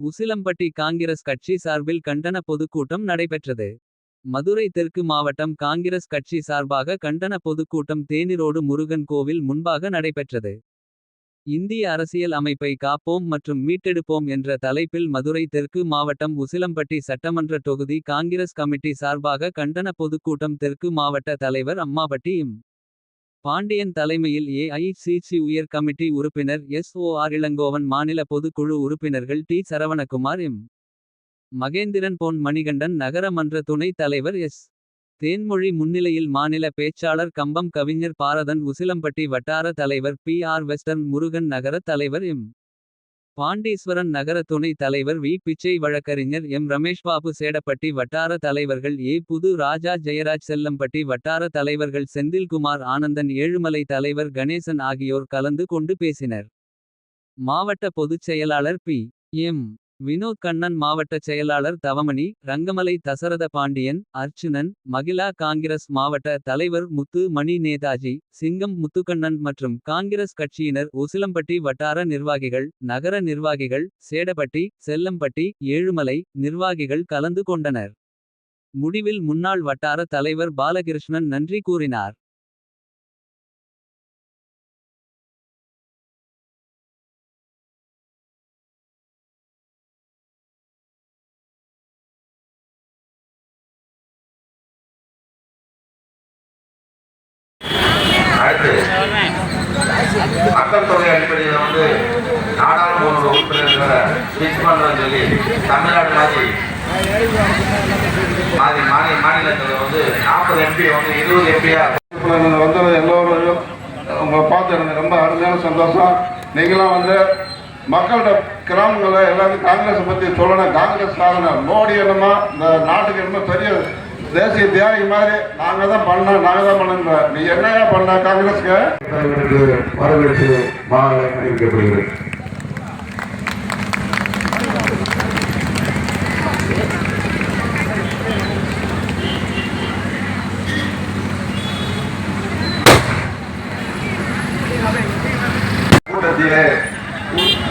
உசிலம்பட்டி காங்கிரஸ் கட்சி சார்பில் கண்டன பொதுக்கூட்டம் நடைபெற்றது. மதுரை தெற்கு மாவட்டம் காங்கிரஸ் கட்சி சார்பாக கண்டன பொதுக்கூட்டம் தேனிரோடு முருகன் கோவில் முன்பாக நடைபெற்றது. இந்திய அரசியல் அமைப்பை காப்போம் மற்றும் மீட்டெடுப்போம் என்ற தலைப்பில் மதுரை தெற்கு மாவட்டம் உசிலம்பட்டி சட்டமன்ற தொகுதி காங்கிரஸ் கமிட்டி சார்பாக கண்டன பொதுக்கூட்டம் தெற்கு மாவட்ட தலைவர் அம்மாபட்டி இம். பாண்டியன் தலைமையில் ஏஐசிசி உயர் கமிட்டி உறுப்பினர் எஸ். ஓ. ஆர். இளங்கோவன் மாநில பொதுக்குழு உறுப்பினர்கள் டி. சரவணகுமார் எம். மகேந்திரன் பொன் மணிகண்டன் நகர மன்ற துணைத் தலைவர் எஸ். தேன்மொழி முன்னிலையில் மாநில பேச்சாளர் கம்பம் கவிஞர் பாரதன் உசிலம்பட்டி வட்டார தலைவர் பி. ஆர். வெஸ்டர்ன் முருகன் நகர தலைவர் எம். பாண்டீஸ்வரன் நகர துணை தலைவர் வி. பிச்சை வழக்கறிஞர் எம். ரமேஷ்பாபு சேடப்பட்டி வட்டார தலைவர்கள் ஏ. புது ராஜா ஜெயராஜ் செல்லம்பட்டி வட்டார தலைவர்கள் செந்தில்குமார் ஆனந்தன் ஏழுமலை தலைவர் கணேசன் ஆகியோர் கலந்து கொண்டு பேசினர். மாவட்ட பொதுச் செயலாளர் பி. எம். வினோத் கண்ணன் மாவட்டச் செயலாளர் தவமணி ரங்கமலை தசரத பாண்டியன் அர்ச்சுனன் மகிழா காங்கிரஸ் மாவட்ட தலைவர் முத்து மணி நேதாஜி சிங்கம் முத்துக்கண்ணன் மற்றும் காங்கிரஸ் கட்சியினர் உசிலம்பட்டி வட்டார நிர்வாகிகள் நகர நிர்வாகிகள் சேடப்பட்டி செல்லம்பட்டி ஏழுமலை நிர்வாகிகள் கலந்து கொண்டனர். முடிவில் முன்னாள் வட்டார தலைவர் பாலகிருஷ்ணன் நன்றி கூறினார். மக்கள் தொகை அடிப்படையில் வந்து நாடாளுமன்ற உறுப்பினர்களை ஃபிக்ஸ் பண்ணுறோம்னு சொல்லி தமிழ்நாடு மாதிரி மாதிரி மாநில மாநிலத்தில் வந்து நாற்பது எம்பி வந்து இருபது எம்பியா வந்தது எல்லோரும் உங்களை பார்த்து எனக்கு ரொம்ப அருமையான சந்தோஷம். நீங்களாம் வந்து மக்கள்கிட்ட கிராமங்களில் எல்லாத்தையும் காங்கிரஸை பற்றி சொல்லணும். காங்கிரஸ் சாதனை மோடி என்னமா இந்த நாட்டுக்கு என்னமோ பெரிய தேசிய தியாகி மாதிரி நாங்கள் தான் பண்ணோம் நாங்கள் தான் பண்ணுங்க நீ என்னையா பண்ண காங்கிரஸ்க்கு? வரவேற்று மாலை அறிவிக்கப்படுகிறது. கூட்டத்திலே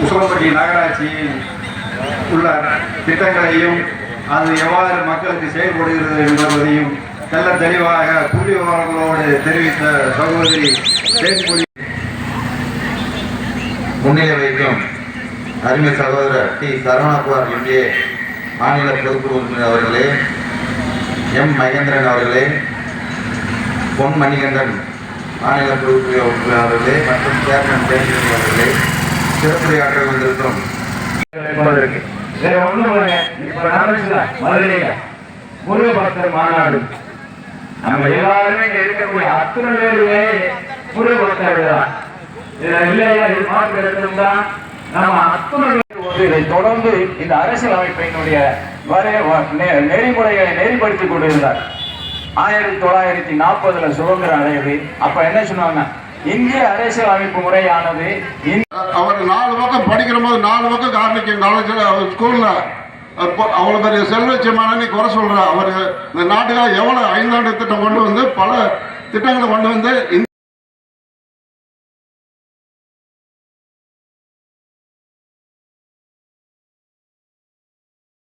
உசலம்பட்டி நகராட்சியில் உள்ள திட்டங்களையும் அது எவ்வாறு மக்களுக்கு செயல்படுகிறது என்பதையும் தெள்ள தெளிவாக புள்ளி விவரங்களோடு தெரிவித்த சகோதரி தேன்மொழி முன்னிலை வைக்கும் அருமை சகோதரர் டி. சரவணகுமார் எம்ஏ மாநில பொதுக்குழு உறுப்பினர் அவர்களே எம். மகேந்திரன் அவர்களே பொன் மணிகண்டன் மாநில பொதுக்குழு உறுப்பினர் அவர்களே மற்றும் சேர்மன் தேர்தல் அவர்களே சிறப்புரையாற்ற வந்திருக்கும் என்பதற்கு இப்ப நடந்துச்சுல மதுரையில. முருகபக்தர் மாநாடு. நம்ம எல்லாருமே இங்க இருக்கக்கூடிய அத்தனை பேருமே முருகபக்தர்கள் தான். இதுல இல்லையா? இது மாற்று எடுத்திருந்தா நம்ம அத்தனை இதை தொடர்ந்து இந்த அரசியல் அமைப்பினுடைய வரை வ- நெ- நெறிமுறைகளை நெறிப்படுத்திக் கொண்டிருந்தார். ஆயிரத்தி தொள்ளாயிரத்தி நாற்பதுல சுதந்திரம் அடையுது அப்ப என்ன சொன்னாங்க? இந்திய அரசியல் அமைப்பு முறையானது இந்திய அவர் நாலு பக்கம் படிக்கிற போது நாலு பக்கம் காரணிக்கும் காலேஜில் ஸ்கூலில் அவ்வளோ பெரிய செல்வச்சமான நீ குறை சொல்கிற அவர் இந்த நாட்டுக்காக எவ்வளோ ஐந்தாண்டு திட்டம் கொண்டு வந்து பல திட்டங்களை கொண்டு வந்து